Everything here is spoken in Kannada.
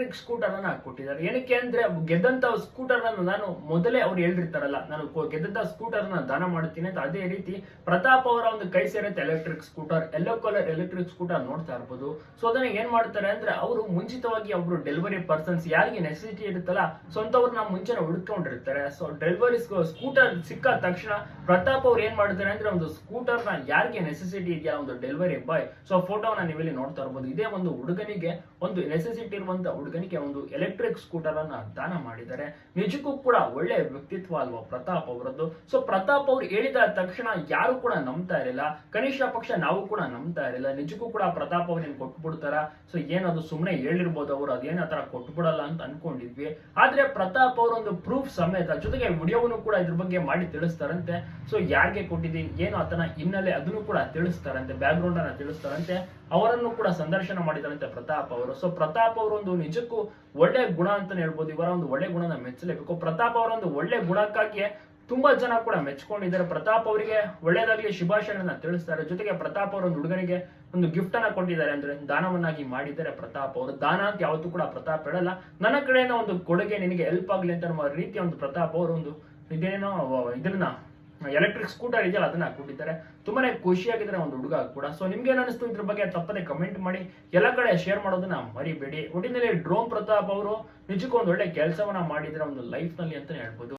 ಎಲೆಕ್ಟ್ರಿಕ್ ಸ್ಕೂಟರ್ ಅನ್ನ ಹಾಕೊಟ್ಟಿದ್ದಾರೆ ಏನಕ್ಕೆ ಅಂದ್ರೆ ಗೆದ್ದಂತ ಸ್ಕೂಟರ್ ಅನ್ನು ನಾನು ಮೊದಲೇ ಅವ್ರು ಹೇಳಿರ್ತಾರಲ್ಲ ನಾನು ಗೆದ್ದಂತ ಸ್ಕೂಟರ್ನ ದಾನ ಮಾಡ್ತೀನಿ ಅಂತ ಅದೇ ರೀತಿ ಪ್ರತಾಪ್ ಅವರ ಒಂದು ಕೈ ಸೇರುತ್ತೆ electric scooter, yellow colour electric scooter ನೋಡ್ತಾ ಇರ್ಬೋದು. ಸೊ ಅದನ್ನ ಏನ್ ಮಾಡ್ತಾರೆ ಅಂದ್ರೆ ಅವರು ಮುಂಚಿತವಾಗಿ ಅವರು ಡೆಲಿವರಿ ಪರ್ಸನ್ಸ್ ಯಾರಿಗೆ ನೆಸೆಸಿಟಿ ಇರುತ್ತಲ್ಲ, ಸ್ವಂತವ್ರನ್ನ ಮುಂಚೆನೆ ಹುಡ್ಕೊಂಡಿರ್ತಾರೆ. ಸೊ ಡೆಲಿವರಿ ಸ್ಕೂಟರ್ ಸಿಕ್ಕ ತಕ್ಷಣ ಪ್ರತಾಪ್ ಅವ್ರು ಏನ್ ಮಾಡ್ತಾರೆ ಅಂದ್ರೆ ಒಂದು ಸ್ಕೂಟರ್ನ ಯಾರಿಗೆ ನೆಸೆಸಿಟಿ ಇದೆಯಾ ಒಂದು ಡೆಲಿವರಿ ಬಾಯ್ ಸೊ ಫೋಟೋನ ನೀವಿಲ್ಲಿ ನೋಡ್ತಾ ಇರ್ಬೋದು. ಇದೇ ಒಂದು ಹುಡುಗನಿಗೆ ಒಂದು ನೆಸೆಸಿಟಿ ಇರುವಂತ ಹುಡುಗನಿಗೆ ಒಂದು ಎಲೆಕ್ಟ್ರಿಕ್ ಸ್ಕೂಟರ್ ಅನ್ನ ದಾನ ಮಾಡಿದ್ದಾರೆ. ನಿಜಕ್ಕೂ ಕೂಡ ಒಳ್ಳೆ ವ್ಯಕ್ತಿತ್ವ ಅಲ್ವಾ ಪ್ರತಾಪ್ ಅವರದ್ದು? ಸೊ ಪ್ರತಾಪ್ ಅವರು ಹೇಳಿದ ತಕ್ಷಣ ಯಾರು ಕೂಡ ನಂಬ್ತಾ ಇರಲಿಲ್ಲ. ಕನಿಷ್ಠ ಪಕ್ಷ ನಾವು ಕೂಡ ನಂಬ್ತಾ ಇರಲಿಲ್ಲ. ನಿಜಕ್ಕೂ ಕೂಡ ಪ್ರತಾಪ್ ಅವ್ರು ಏನ್ ಕೊಟ್ಬಿಡ್ತಾರ? ಸೊ ಏನದು ಸುಮ್ಮನೆ ಹೇಳಿರ್ಬೋದು ಅವರು, ಅದೇನ್ ಆತರ ಕೊಟ್ಬಿಡಲ್ಲ ಅಂತ ಅನ್ಕೊಂಡಿದ್ವಿ. ಆದ್ರೆ ಪ್ರತಾಪ್ ಅವರು ಒಂದು ಪ್ರೂಫ್ ಸಮೇತ ಜೊತೆಗೆ ವಿಡಿಯೋವನ್ನು ಕೂಡ ಇದ್ರ ಬಗ್ಗೆ ಮಾಡಿ ತಿಳಿಸ್ತಾರಂತೆ. ಸೊ ಯಾರಿಗೆ ಕೊಟ್ಟಿದ್ದೀನಿ ಏನು ಆತನ ಹಿನ್ನೆಲೆ ಅದನ್ನು ಕೂಡ ತಿಳಿಸ್ತಾರಂತೆ ಬ್ಯಾಕ್ ಗ್ರೌಂಡ್ ಅನ್ನ ತಿಳಿಸ್ತಾರಂತೆ. ಅವರನ್ನು ಕೂಡ ಸಂದರ್ಶನ ಮಾಡಿದಾರಂತೆ ಪ್ರತಾಪ್ ಅವರು. ಸೊ ಪ್ರತಾಪ್ ಅವರೊಂದು ಒಂದು ನಿಜಕ್ಕೂ ಒಳ್ಳೆ ಗುಣ ಅಂತಾನೆ ಹೇಳ್ಬೋದು. ಇವರ ಒಂದು ಒಳ್ಳೆ ಗುಣನ ಮೆಚ್ಚಲೇಬೇಕು. ಪ್ರತಾಪ್ ಅವರ ಒಂದು ಒಳ್ಳೆ ಗುಣಕ್ಕಾಗಿ ತುಂಬಾ ಜನ ಕೂಡ ಮೆಚ್ಕೊಂಡಿದ್ದಾರೆ. ಪ್ರತಾಪ್ ಅವರಿಗೆ ಒಳ್ಳೇದಾಗ್ಲಿ ಶುಭಾಶಯಗಳನ್ನ ತಿಳಿಸ್ತಾರೆ. ಜೊತೆಗೆ ಪ್ರತಾಪ್ ಅವರ ಒಂದು ಹುಡುಗನಿಗೆ ಒಂದು ಗಿಫ್ಟ್ ಅನ್ನ ಕೊಟ್ಟಿದ್ದಾರೆ ಅಂದ್ರೆ ದಾನವನ್ನಾಗಿ ಮಾಡಿದ್ದಾರೆ ಪ್ರತಾಪ್ ಅವರು. ದಾನ ಅಂತ ಯಾವತ್ತೂ ಕೂಡ ಪ್ರತಾಪ್ ಹೇಳಲ್ಲ. ನನ್ನ ಕಡೆಯಿಂದ ಒಂದು ಕೊಡುಗೆ ನಿನಗೆ ಹೆಲ್ಪ್ ಆಗ್ಲಿ ಅಂತ ನಮ್ಮ ರೀತಿಯ ಒಂದು ಪ್ರತಾಪ್ ಅವರು ಒಂದು ಇದೇನೋ, ಇದನ್ನ ಎಲೆಕ್ಟ್ರಿಕ್ ಸ್ಕೂಟರ್ ಇದೆಯಲ್ಲ, ಅದನ್ನ ಹಾಕ್ಬಿಟ್ಟಿದ್ದಾರೆ. ತುಂಬಾನೇ ಖುಷಿಯಾಗಿದ್ದಾರೆ ಒಂದು ಹುಡುಗ ಕೂಡ. ಸೊ ನಿಮ್ಗೆ ಏನ್ ಅನಿಸ್ತು ಇದ್ರ ಬಗ್ಗೆ ತಪ್ಪದೆ ಕಮೆಂಟ್ ಮಾಡಿ. ಎಲ್ಲ ಕಡೆ ಶೇರ್ ಮಾಡೋದನ್ನ ಮರಿಬೇಡಿ. ಒಟ್ಟಿನಲ್ಲಿ ಡ್ರೋನ್ ಪ್ರತಾಪ್ ಅವರು ನಿಜಕ್ಕೂ ಒಂದು ಒಳ್ಳೆ ಕೆಲಸವನ್ನ ಮಾಡಿದ್ರೆ ಒಂದು ಲೈಫ್ನಲ್ಲಿ ಅಂತಾನೆ ಹೇಳ್ಬೋದು.